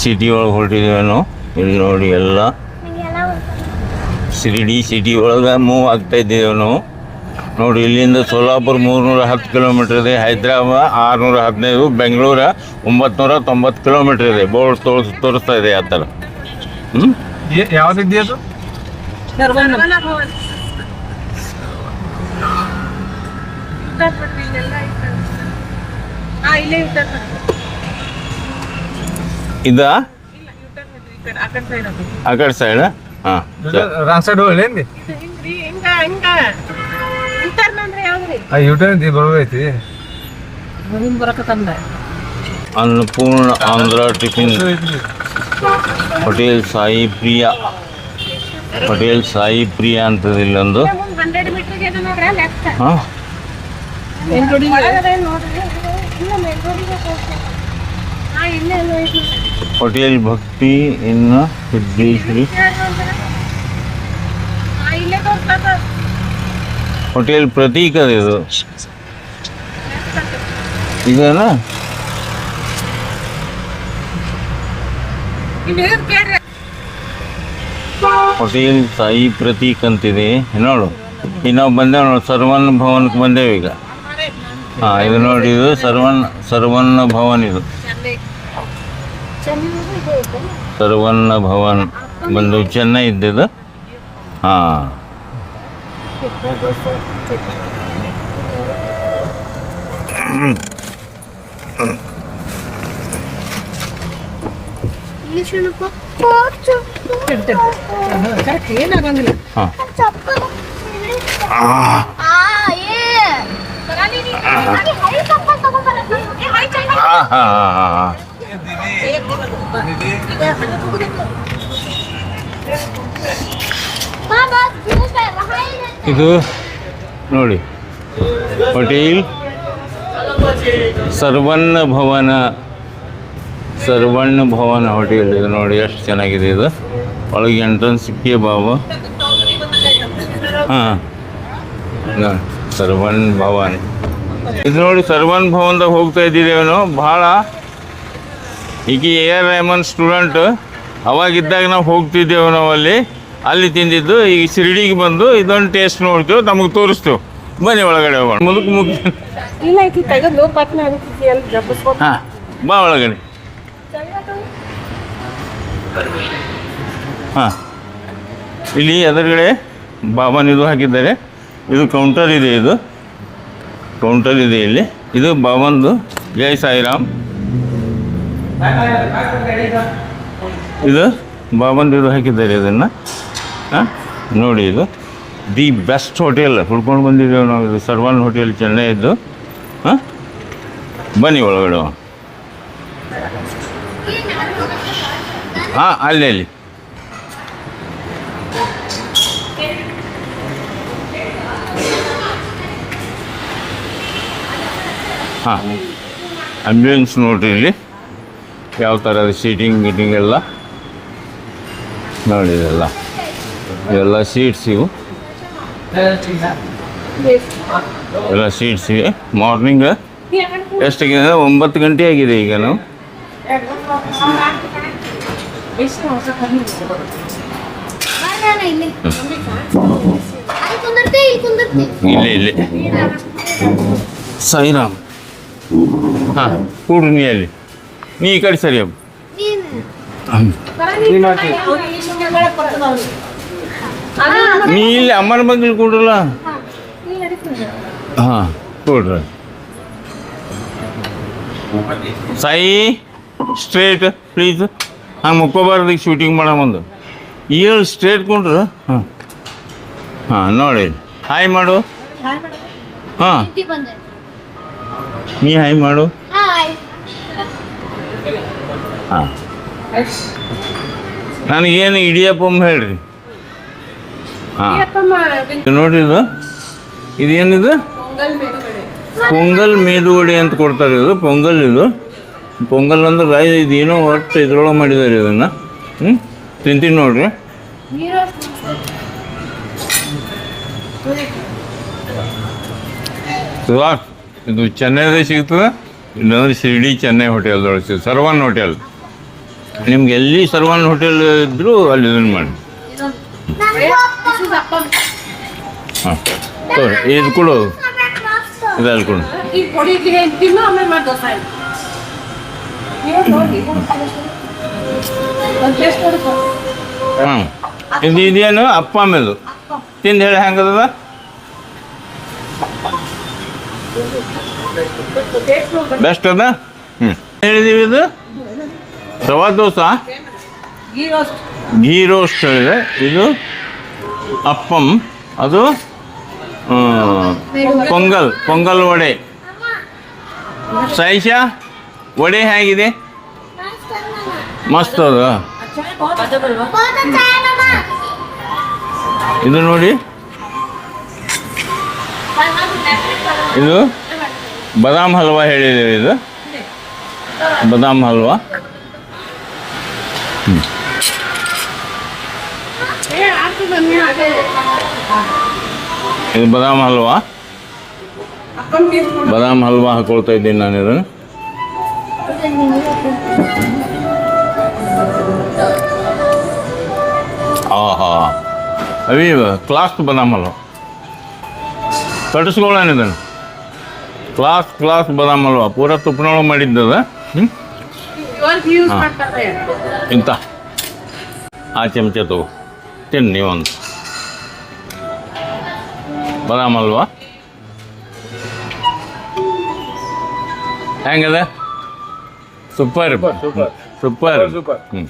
City ಒಳಗೆ ಹೊರಟಿದ್ದೇವೆ ನಾವು ಇಲ್ಲಿ ನೋಡಿ ಎಲ್ಲ. ಶಿರಡಿ ಸಿಟಿ ಒಳಗೆ ಮೂವ್ ಆಗ್ತಾ ಇದ್ದೇವೆ ನಾವು. ನೋಡಿ ಇಲ್ಲಿಂದ ಸೋಲಾಪುರ ಮೂರ್ನೂರ ಹತ್ತು ಕಿಲೋಮೀಟ್ರ್ ಇದೆ. ಹೈದ್ರಾಬಾದ್ ಆರುನೂರ ಹದಿನೈದು ಬೆಂಗಳೂರ ಒಂಬತ್ತು ತೊಂಬತ್ತು ಕಿಲೋಮೀಟ್ರ್ ಇದೆ. ಬೋರ್ಡ್ ತೋರಿಸ್ ತೋರಿಸ್ತಾ ಇದೆ ಆ ಥರ. ಹ್ಞೂ ಯಾವ್ದಿದ್ದಿ ಅದು? ಹಾ ಇಲ್ಲೇ ಯೂಟರ್ನ್ ಇದಾ? ಆ ಕಡೆ ಸೈಡ್ ಹಾಂ ರಾಂಗ್ ಸೈಡ್ ಹೋಗ್ಲೇನ್ರಿ ಯೂಟರ್ನ್ ಬರಕತ್ತಂದ ಅನ್ನಪೂರ್ಣ ಆಂಧ್ರ ಟಿಫಿನ್ ಪಟೇಲ್ ಸಾಯಿ ಪ್ರಿಯಾ. ಪಟೇಲ್ ಸಾಯಿ ಪ್ರಿಯಾ ಅಂತದ ಇಲ್ಲೊಂದು. ಹಾಂ. ನೋಡ್ರಿ. ಹೋಟೆಲ್ ಭಕ್ತಿ ಇನ್ನ ಸಿದ್ದೇಶ್ವರಿ. ಹೋಟೆಲ್ ಪ್ರತೀಕ್ ಅದು. ಇದು ಇದೇನಾ? ಹೋಟೆಲ್ ಸಾಯಿ ಪ್ರತೀಕ್ ಅಂತಿದೆ. ನೋಡು. ಈಗ ನಾವು ಬಂದೇವೆ ನೋಡಿ ಸರ್ವನ್ ಭವನಕ್ಕೆ ಬಂದೇವೆ ಈಗ. ಹಾಂ, ಇದು ನೋಡಿ, ಇದು ಸರ್ವಣ್ಣ ಸರ್ವಣ್ಣ ಭವನ್ ಇದು. ಸರ್ವಣ್ಣ ಭವನ್ ಬಂದು ಚೆನ್ನೈ ಇದ್ದಿದ್ದು ಹಾಂ ಕರೆಕ್ಟ್ ಏನಾಗಂಗಿಲ್ಲ ಹಾಂ ಹಾಂ ಹಾಂ ಹಾಂ ಹಾಂ ಇದು ನೋಡಿ, ಹೋಟೆಲ್ ಸರ್ವಣ್ಣ ಭವನ ಸರ್ವಣ್ಣ ಭವನ ಹೋಟೆಲ್ ಇದು ನೋಡಿ ಎಷ್ಟು ಚೆನ್ನಾಗಿದೆ ಇದು. ಒಳಗೆ ಎಂಟ್ರೆನ್ಸ್ ಸಿಕ್ಕಿಯೇ ಬಾಬು. ಹಾಂ ಸರ್ವಣ್ಣ ಸರ್ವಣ್ ಭವನ್. ಇದು ನೋಡಿ ಸರ್ವಣ್ ಭವನ್ದಾಗ ಹೋಗ್ತಾ ಇದ್ದೀವಿ ನಾವು ಭಾಳ ಈಗ ಎ ಆರ್ ರೆಹಮಾನ್ ಸ್ಟೂಡೆಂಟ್ ಅವಾಗಿದ್ದಾಗ ನಾವು ಹೋಗ್ತಿದ್ದೇವೆ ನಾವು ಅಲ್ಲಿ ಅಲ್ಲಿ ತಿಂದಿದ್ದು ಈಗ ಶಿರಡಿಗೆ ಬಂದು ಇದೊಂದು ಟೇಸ್ಟ್ ನೋಡ್ತೇವೆ ನಮಗೆ ತೋರಿಸ್ತೇವೆ. ಬನ್ನಿ ಒಳಗಡೆ ಹೋಗೋಣ. ಮುದುಕು ಮುಗಿ ಹಾಂ ಬಾ ಒಳಗಡೆ. ಹಾಂ. ಇಲ್ಲಿ ಎದುರುಗಡೆ ಬಾಬಾನ ಇದು ಹಾಕಿದ್ದಾರೆ. ಇದು ಕೌಂಟರ್ ಇದೆ ಇದು. ಕೌಂಟರ್ ಇದೆ ಇಲ್ಲಿ. ಇದು ಬಾಬಂದು ಜೈ ಸಾಯಿರಾಮ್. ಇದು ಬಾಬನ್ ಇದು ಹಾಕಿದ್ದಾರೆ ಇದನ್ನು. ಹಾಂ? ನೋಡಿ ಇದು. The best hotel. ಹುಡ್ಕೊಂಡು ಬಂದಿದ್ದೇವೆ ನಾವು ಇದು ಸರ್ವಾನ್ ಹೋಟೆಲ್ ಚೆನ್ನೈ ಇದ್ದು ಹಾಂ? ಬನ್ನಿ ಒಳಗಡೆ ಹಾಂ, ಅಲ್ಲಿ ಅಲ್ಲಿ. ಹಾಂ. ಆಂಬ್ಯುಲೆನ್ಸ್ ನೋಡ್ರಿ ಇಲ್ಲಿ. ಯಾವ ಥರ ಸೀಟಿಂಗ್ ಗೀಟಿಂಗ್ ಎಲ್ಲ ನೋಡಿ ಇದೆಲ್ಲ ಸೀಟ್ಸ್ ಇವು. ಎಲ್ಲ ಸೀಟ್ಸ್ ಇವೆ. ಮಾರ್ನಿಂಗ್ ಎಷ್ಟಾಗಿದೆ ಅಂದರೆ ಒಂಬತ್ತು ಗಂಟೆ ಆಗಿದೆ ಈಗ ನಾವು. ಇಲ್ಲ, ಇಲ್ಲಿ. ಸಾಯಿರಾಮ್. ಹಾಂ ಕೂಡ್ರಿ ಅಲ್ಲಿ ನೀ ಈ ಕಡೆ ಸರಿ ನೀ ಇಲ್ಲಿ ಅಮ್ಮನ ಮಗ್ಳು ಕೊಡ್ರಲ್ಲ ಹಾಂ ಕೊಡ್ರಿ ಸಾಯಿ ಸ್ಟ್ರೇಟ್ ಪ್ಲೀಸ್ ಹಂಗೆ ಮುಕ್ಕೋಬಾರ್ದು ಈಗ ಶೂಟಿಂಗ್ ಮಾಡೋ ಮುಂದೆ ಏಳು ಸ್ಟ್ರೇಟ್ ಕೊಂಡ್ರು ಹಾಂ. ಹಾಂ ನೋಡಿ. ಹಾಯ್ ಮಾಡು. ಹಾಂ. ಬಂದೆ. ನೀ ಹಾಯ್ ಮಾಡು. ಹಾಂ. ನನಗೇನು ಇಡಿಯಪ್ಪಮ್ಮ ಹೇಳ್ರಿ. ಹಾಂ. ನೋಡ್ರಿ ಇದು. ಇದೇನಿದು? ಪೊಂಗಲ್ ಮೇದುವಡೆ ಅಂತ ಕೊಡ್ತಾರೆ ಇದು, ಪೊಂಗಲ್ ಇದು. ಪೊಂಗಲ್ ಅಂದ್ರೆ ಇದೇನೋ ಒಟ್ಟು ಇದ್ರೊಳಗೆ ಮಾಡಿದ್ದಾರೆ ಇದನ್ನು. ಹ್ಞೂ ತಿಂತೀನಿ ನೋಡ್ರಿ. ಇದು ಚೆನ್ನೈದಾಗ ಸಿಗ್ತದೆ? ಇಲ್ಲಾಂದ್ರೆ ಶಿರ್ಡಿ ಚೆನ್ನೈ ಹೋಟೆಲ್ದೊಳಗೆ ಸಿಗ್ತದೆ. ಸರ್ವನ್ ಹೋಟೆಲ್. ನಿಮ್ಗೆ ಎಲ್ಲಿ ಸರ್ವನ್ ಹೋಟೆಲ್ ಇದ್ದರೂ ಅಲ್ಲಿ ಇದನ್ನು ಮಾಡಿ. ಹಾಂ ಇದು ಕೊಡು. ಇದ್ರಲ್ಲಿ ಕೊಡು. ಹಾಂ ಇದು ಇದೇನು? ಅಪ್ಪ ಆಮೇಲೆ ತಿಂದು ಹೇಳಿ ಹೆಂಗದ ಬೆಸ್ಟ್ ಅದ? ಹ್ಞೂ ಹೇಳಿದೀವಿ ಇದು? Rava dosa ghee roast ghee roast ಹೇಳಿದೆ. ಇದು ಅಪ್ಪಂ ಅದು ಪೊಂಗಲ್ ಪೊಂಗಲ್ ವಡೆ. ಸೈಷ ವಡೆ ಹೇಗಿದೆ? ಮಸ್ತ್ ಅದು ಇದು ನೋಡಿ. ಇದು ಬದಾಮ್ ಹಲ್ವಾ ಹೇಳಿದ್ದೇವೆ ಇದು. ಬದಾಮ್ ಹಲ್ವಾ. ಇದು ಬಾದಾಮ್ ಹಲ್ವಾ? ಬದಾಮ ಹಲ್ವಾ ಹಾಕೊಳ್ತಾ ಇದ್ದೀನಿ ನಾನು ಇದನ್ನು. ಆಹಾ. ಅವಿ ಕ್ಲಾಸ್ ಬಾದಾಮ್ ಹಲ್ವಾ. ಕಟ್ಟಿಸ್ಕೊಳ್ಳೋಣ ಇದನ್ನು. ಕ್ಲಾಸ್ ಕ್ಲಾಸ್ ಬಾದಾಮ್ ಹಲ್ವಾ. ಪೂರ ತುಪ್ಪನೊಳಗೆ ಮಾಡಿದ್ದದ ಹ್ಞೂ ಯೂಸ್ ಹಾ. ಮಾಡ್ತಾರೆ. ಇಂಥ ಆ ಚಮಚ ತಗೋ ತಿನ್ನಿ ನೀವೊಂದು. ಬದಾಮಲ್ವಾ ಹೆಂಗದ? ಸೂಪರ್. ಸೂಪರ್. ಸೂಪರ್. ಹ್ಞೂ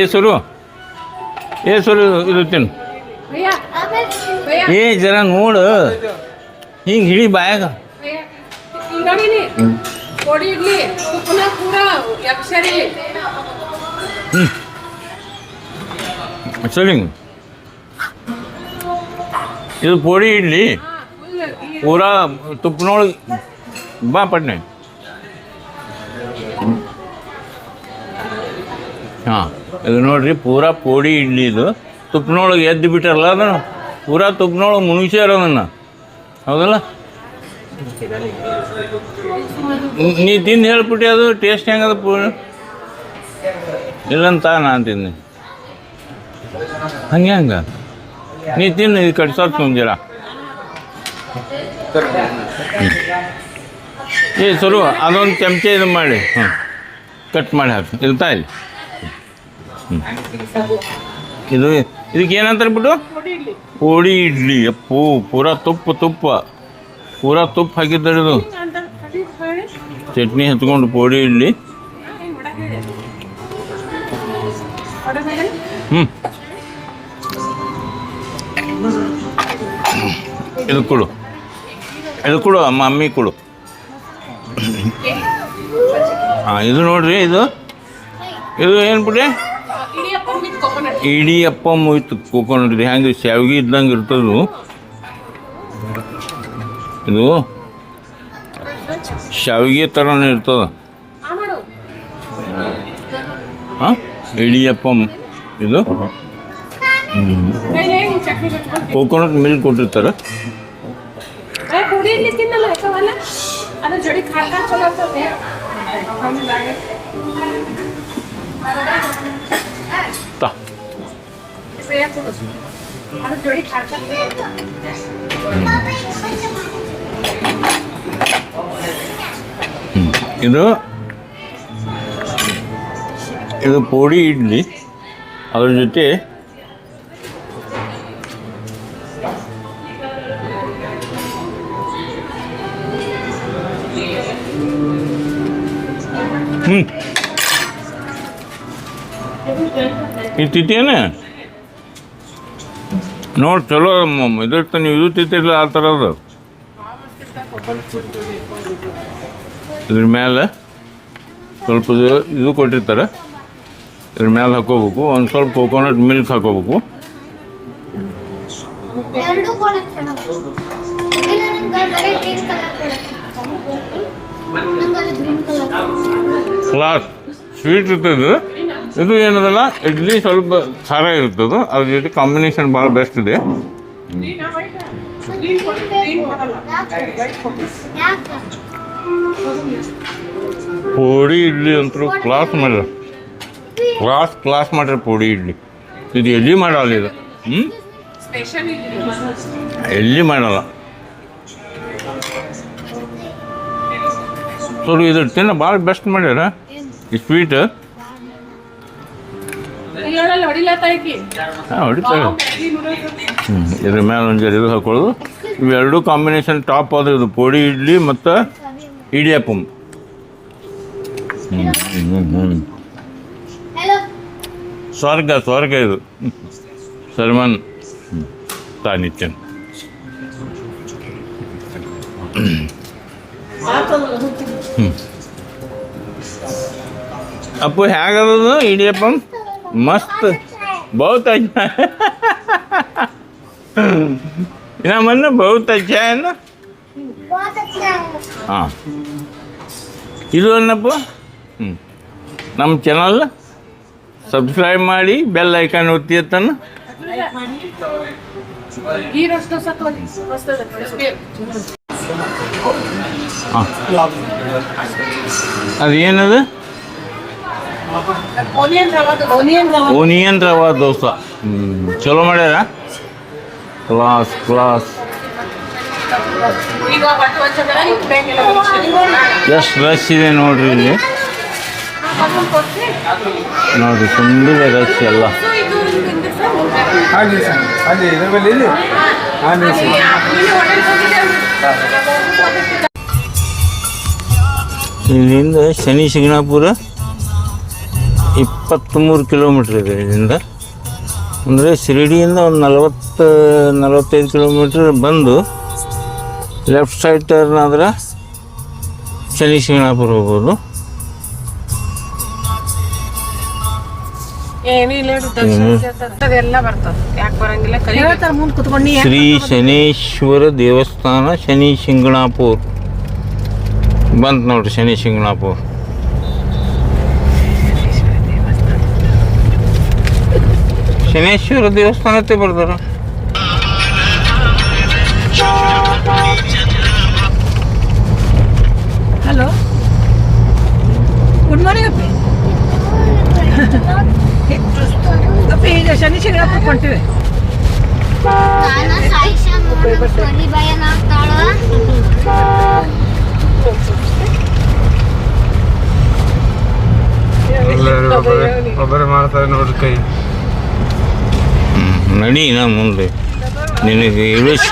ಏ ಸುರು. ಏ ಸುರು ಇದು ತಿನ್ನು. ಏ ಜರ ನೋಡು. ಹಿಂಗೆ ಹಿಡಿ ಬಾಯಾಗ. ಸರಿ. ಇದು ಪೋಡಿ ಇಡ್ಲಿ. ಪೂರಾ ತುಪ್ಪನೊಳಗೆ ಬಾ ಪಟ್ನೆ ಹಾಂ ಇದು ನೋಡ್ರಿ ಪೂರಾ ಪೋಡಿ ಇಡ್ಲಿ ಇದು. ತುಪ್ಪನೊಳಗೆ ಎದ್ದು ಬಿಟ್ಟಾರಲ್ಲ ಅದನ್ನು. ಪೂರಾ ತುಪ್ಪನೊಳಗೆ ಮುನುಗ್ಸ್ಯಾರ ಅದನ್ನು. ಹೌದಲ್ಲ? ನೀ- ತಿಂದು ಹೇಳ್ಬಿಟ್ಟು ಅದು ಟೇಸ್ಟ್ ಹೆಂಗದ ಪೂರ್ಣ ಇಲ್ಲಂತ ನಾನು ತಿಂದೆ ಹಂಗೆ ಹಂಗ? ನೀ ತಿನ್ನು ಇದು ಕಟ್ಸೋದು ತುಂಬಿರ ಏ ಸರು, ಅದೊಂದು ಚಮಚ ಇದು ಮಾಡಿ. ಹ್ಞೂ ಕಟ್ ಮಾಡಿ ಹಾಕಿ. ಇರ್ತಾ ಇಲ್ಲಿ? ಹ್ಞೂ ಇದು ಇದಕ್ಕೆ ಏನಂತಾರೆ ಬಿಟ್ಟು ಪೊಡಿ ಇಡ್ಲಿ. ಅಪ್ಪು, ಪೂರಾ ತುಪ್ಪ ತುಪ್ಪ. ಪೂರಾ ತುಪ್ಪ ಹಾಕಿದ್ದಾರೆ ಇದು. ಚಟ್ನಿ ಹತ್ಕೊಂಡು ಪೋಡಿ ಇಡ್ಲಿ. ಇದು ಕೊಡು. ಇದು ಕೊಡು, ಅಮ್ಮಿ ಕೊಡು. ಹಾಂ, ಇದು ನೋಡ್ರಿ, ಇದು. ಇದು ಏನು ಬಿಡಿ ವಿತ್ ಅಪ್ಪ ಇಡಿಯಪ್ಪ ಮುಯ್ತು ಕೋಕೋನಟ್ ರೀ ಹೆಂಗೆ ಶಾವಿಗೆ ಇದ್ದಂಗೆ ಇರ್ತದು ಇದು ಶಾವಿಗೆ ಥರನೇ ಇರ್ತದ. ಹಾಂ? ಇಡಿಯಪ್ಪ ಇದು? ಕೋಕೋನಟ್ ಮಿಲ್ಕ್ ಕೊಟ್ಟಿರ್ತಾರೆ. ಇದು ಇದು ಪೋಡಿ ಇಡ್ಲಿ. ಅದ್ರ ಜೊತೆ ಹ್ಞೂ ಇದು ತಿಂತೀಯೇನ ನೋಡಿ ಚಲೋ ಇದಕ್ಕೆ ನೀವು ಇದು ತಿಂತಿರ್ಲಿಲ್ಲ ಆ ಥರ ಅದು ಇದ್ರ ಮೇಲೆ ಸ್ವಲ್ಪ ಇದು ಕೊಟ್ಟಿರ್ತಾರೆ. ಇದ್ರ ಮೇಲೆ ಹಾಕೋಬೇಕು. ಒಂದು ಸ್ವಲ್ಪ ಕೋಕೋನಟ್ ಮಿಲ್ಕ್ ಹಾಕೋಬೇಕು. ಕ್ಲಾಸ್. ಸ್ವೀಟ್ ಇರ್ತದೆ. ಇದು ಏನದಲ್ಲ, ಇಡ್ಲಿ ಸ್ವಲ್ಪ ಖಾರ ಇರ್ತದೆ, ಅದ್ರ ಜೊತೆ ಕಾಂಬಿನೇಷನ್ ಭಾಳ ಬೆಸ್ಟ್ ಇದೆ. ಪೋಡಿ ಇಡ್ಲಿ ಅಂತೂ ಕ್ಲಾಸ್ ಮಾಡ್ಯಾರ ಕ್ಲಾಸ್ ಕ್ಲಾಸ್ ಮಾಡ್ಯಾರ ಪೋಡಿ ಇಡ್ಲಿ. ಇದು ಎಲ್ಲಿ ಮಾಡಲ್ಲ ಇದು? ಹ್ಞೂ ಎಲ್ಲಿ ಮಾಡಲ್ಲ. ಸ್ವಲ್ಪ ಇದು ತಿನ್ನ, ಭಾಳ ಬೆಸ್ಟ್ ಮಾಡ್ಯಾರ? ಈ ಸ್ವೀಟ್ ಇಲ್ಲೊಳಲ್ಲ ಹೊಡಿಲತ್ತಾಯ್ಕಿ ಹಾಂ ಹೊಡಿತಾರೆ ಹ್ಞೂ ಇದ್ರ ಮೇಲೆ ಒಂದು ಜರ ಇದು ಹಾಕೊಳ್ಳೋದು ಇವೆರಡು ಕಾಂಬಿನೇಷನ್ ಟಾಪ್ ಅದು ಇದು ಪೋಡಿ ಇಡ್ಲಿ ಮತ್ತು ಇಡಿಯಪ್ಪಂ. ಹ್ಞೂ ಹ್ಞೂ ಹ್ಞೂ ಸ್ವರ್ಗ ಸ್ವರ್ಗ ಇದು. ಸಲ್ಮಾನ್. ತಾನಿತ್ಯನ್. ಅಪ್ಪು ಹೇಗದ ಇಡಿಯಪ್ಪಂ? મસ્ત બહુ તજ એના મનને બહુ તજ છે ને ಹಾಂ. ಇದು ಏನಪ್ಪ? ಹ್ಞೂ ನಮ್ಮ ಚಾನಲ್ ಸಬ್ಸ್ಕ್ರೈಬ್ ಮಾಡಿ ಬೆಲ್ ಐಕಾನ್ ಒತ್ತಿ ಅತ್ತನ್ನು ಹಾಂ. ಅದು ಏನದು ಓನಿಯನ್ ರವಾ ದೋಸ. ಹ್ಞೂ ಚಲೋ ಮಾಡ್ಯಾರ? Class class. ಎಷ್ಟು ರಶ್ ಇದೆ ನೋಡ್ರಿ ಇಲ್ಲಿ. ನೋಡ್ರಿ ತುಂಬಿದೆ ರಶ್ ಎಲ್ಲ. ಇಲ್ಲಿಂದ ಶನಿ ಶಿಂಗಣಾಪುರ ಇಪ್ಪತ್ತ್ಮೂರು ಕಿಲೋಮೀಟ್ರ್ ಇದೆ ಇಲ್ಲಿಂದ. ಅಂದರೆ ಶಿರಡಿಯಿಂದ ಒಂದು ನಲವತ್ತು ನಲವತ್ತೈದು ಕಿಲೋಮೀಟ್ರ್ ಬಂದು ಲೆಫ್ಟ್ ಸೈಡ್ ಟರ್ನ್ ಆದ್ರೆ ಶನಿ ಶಿಂಗಣಾಪುರ ಹೋಗ್ಬೋದು. ಶ್ರೀ ಶನೇಶ್ವರ ದೇವಸ್ಥಾನ ಶನಿ ಶಿಂಗಣಾಪುರ. ಬಂತು ನೋಡ್ರಿ ಶನಿ ಶಿಂಗಣಾಪುರ. ಶನೇಶ್ವರ ದೇವಸ್ಥಾನಕ್ಕೆ ಬರ್ತಾರ ಹಲೋ ಗುಡ್ ಮಾರ್ನಿಂಗ್ ಅಪ್ಪಿ ಅಪ್ಪಿ ಈಗ ಶನಿ ಶಿಂಗಣಾಪುರ ಹೊಂಟಿವಿ ನಾನು ಸಾಯಿಷಾ ಸೊಲಿ ಭಯನ ಆಗ್ತಾಳ ಎಲ್ಲರೂ ಒಬ್ಬರೇ ಒಬ್ಬರೇ ಮಾಡ್ತಾರೆ ನೋಡ್ರಿ ಕೈ ನಡಿ ನಾ ಮುಂದೆ. ನಿನಗೆ ಇಳಿಸ್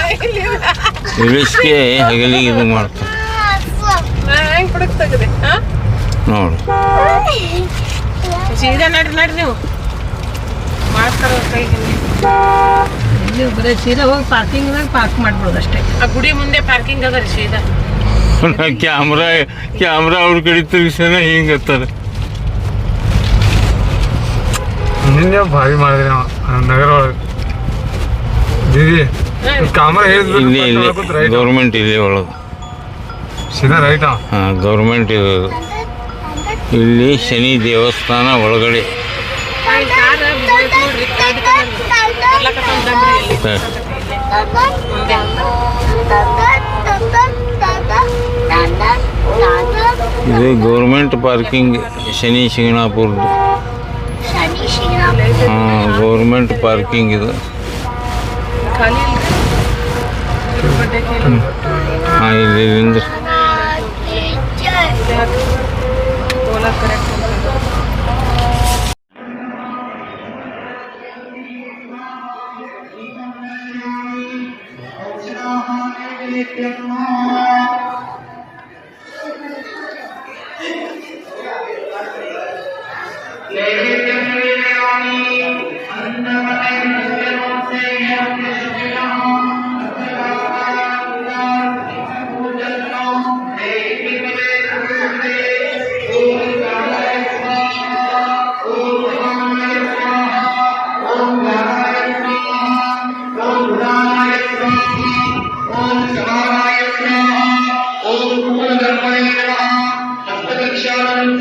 ಇಳಿಸ್ಕೆ ಹಗಲಿಗೆ ಇದು ಮಾಡ್ತಾರೆ ನೋಡಿ. ಸೀದಾ ನಡ್ರಿ ನಡ್ರಿ ನೀವು. ಮಾಡ್ತಾರ ನೀವು ಬರೀ ಸೀದಾ ಹೋಗಿ ಪಾರ್ಕಿಂಗ್ನಾಗ ಪಾರ್ಕ್ ಮಾಡ್ಬೋದು ಅಷ್ಟೇ. ಆ ಗುಡಿ ಮುಂದೆ ಪಾರ್ಕಿಂಗ್ ಅದ ರೀ ಸೀದಾ. ಕ್ಯಾಮ್ರಾ ಕ್ಯಾಮ್ರಾ ಅವ್ರ ಕಡೆ ತಿರ್ಗಿಸನ ಹಿಂಗೆ ನಿನ್ನೆ ಭಾರಿ ಮಾಡಿದ್ರಿ ನಗರ ಒಳಗೆ ದೀದಿ ಕಾಮರ ಇಲ್ಲಿ ಇಲ್ಲಿ ಗೌರ್ಮೆಂಟ್ ಇಲ್ಲಿ ಒಳಗೆ. ಸೀದಾ ರೈಟ್ ಹಾಂ ಗೌರ್ಮೆಂಟ್ ಇಲ್ಲಿ ಶನಿ ದೇವಸ್ಥಾನ ಒಳಗಡೆ. ಇದು ಗೌರ್ಮೆಂಟ್ ಪಾರ್ಕಿಂಗ್ ಶನಿ ಹಾಂ ಗೌರ್ಮೆಂಟ್ ಪಾರ್ಕಿಂಗ್ ಇದು. ಹಾಂ ಇಲ್ಲಿ ధర్మేంద్ర హస్తకక్షాలను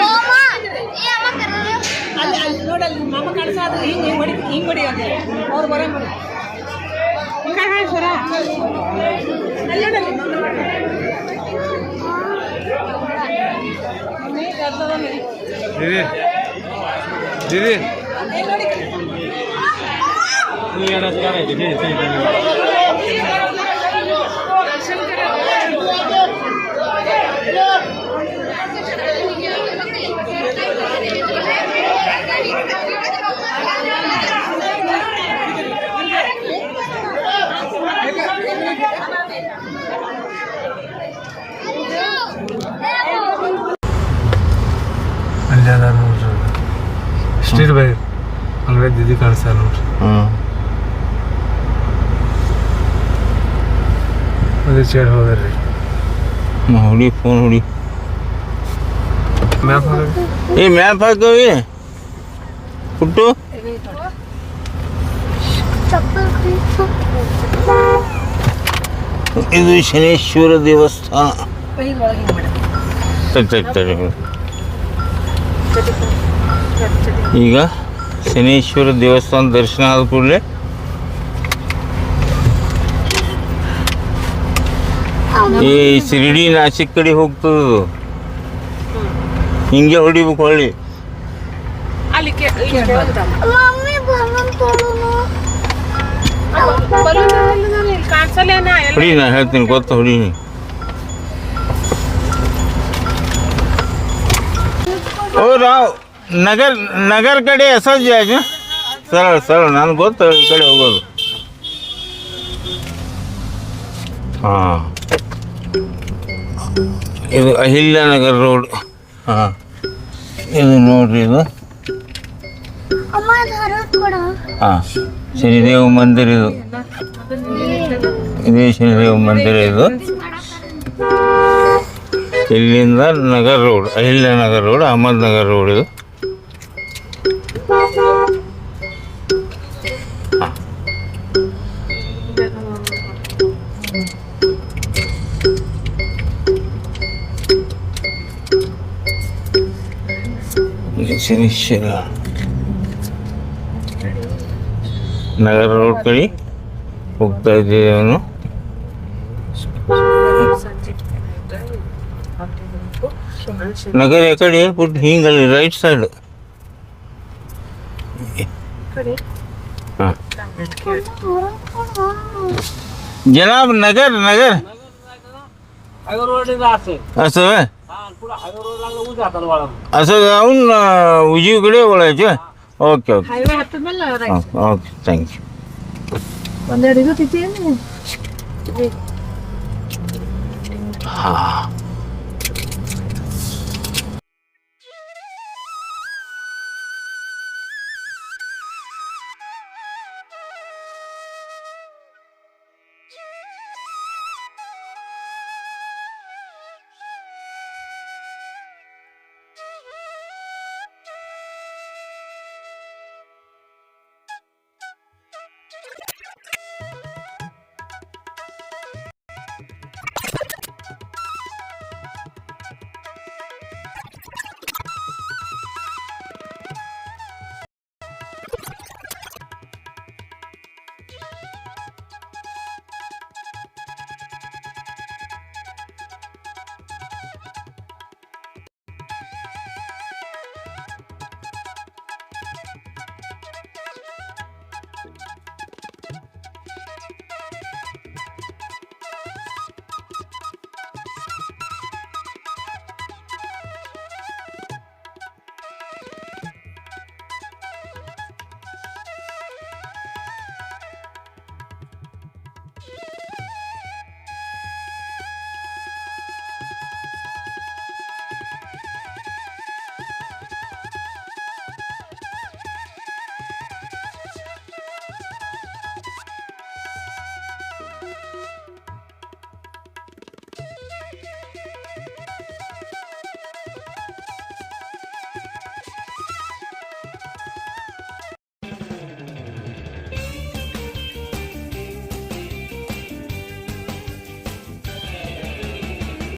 ಓಮ ಏ ಅಮ್ಮ ಕರ್ರು ಅಲ್ಲಿ ಅಲ್ಲಿ ನೋಡಲ್ಲಿ ಮಾಮ ಕಾಣಿಸೋದು ಹಿಂಗೆ ಹೊಡಿ ಹಿಂಗೆ ಹೊಡಿ ಅಂತ ಅವ್ರು ಬರೋ ಮಾಡಿ ಸರ ಅಲ್ಲಿ ನೋಡಲ್ಲಿ ದೀದಿ ದೀದಿ ನೀ ಏನೋ ಅಲ್ಲಿ ಅದ ನೋಡ್ರಿ ಸ್ಟ್ರೀಟ್ ಬೈ ಹಂಗೆ ದಿದಿ ಕಾಣಿಸ್ತಾರ ನೋಡ್ರಿ ಹ್ಞೂ ಅದೇ ಚೇರ್ ಹೋದ್ರಿ ಹುಡಿ ಫೋನ್ ಹುಡಿ ಮ್ಯಾಪ್ ಹೋದ್ರಿ ಏ ಮ್ಯಾಪ್ ಹಾಕವಿ ಪುಟ್ಟು ಚಪ್ಪಲ್ ಇದು ಶನೇಶ್ವರ ದೇವಸ್ಥಾನ ಇದು ಒಳಗೆ ಹಿಂಗೆ ಮಾಡಿ ತಡಿ, ತಡಿ, ತಡಿ. ಈಗ ಶನೇಶ್ವರ ದೇವಸ್ಥಾನ ದರ್ಶನ ಆದ ಕೂಡಲೇ ಈ ಶಿರಡಿ ನಾಸಿಕ್ ಕಡೆ ಹೋಗ್ತದ ಹಿಂಗೆ ಹೊಡಿಬೇಕು ಹೊಳ್ಳಿ. ಅಲ್ಲಿ ಹೊಡಿ ನಾ ಹೇಳ್ತೀನಿ ಗೊತ್ತ ಹೊಡಿ. ಓ ರಾವ್ ನಗರ್ ನಗರ್ ಕಡೆ ಎಸಲ್ ಜಾಗ ಸರಳ ಸರಳ ನನಗೆ ಗೊತ್ತು ಈ ಕಡೆ ಹೋಗೋದು. ಹಾಂ. ಇದು ಅಹಿಲ್ಯಾನಗರ್ ರೋಡ್. ಹಾಂ. ಇದು ನೋಡ್ರಿ ಇದು. ಹಾಂ ಶನಿದೇವ ಮಂದಿರ ಇದು. ಇದೇ ಶನಿದೇವ ಮಂದಿರ ಇದು. ಇಲ್ಲಿಂದ Nagar road Ahilyanagar road Ahmednagar road ಇದು. ಶನಿಶ್ಚರ ನಗರ ರೋಡ್ ಕಡೆ ಹೋಗ್ತಾ ಇದ್ದೀವಿ ಅವನು ನಗರ ಕಡೆ ಪುಟ್ ಹಿಂಗಲ್ಲಿ ರೈಟ್ ಸೈಡ್ ಹಾಂ जनाब नगर नगर असं जाऊन अ, उजवीकडे वळायचे ओके ओके हायवे हातात मला लावायचं ओके, ओके थँक्यू पण तिथे हा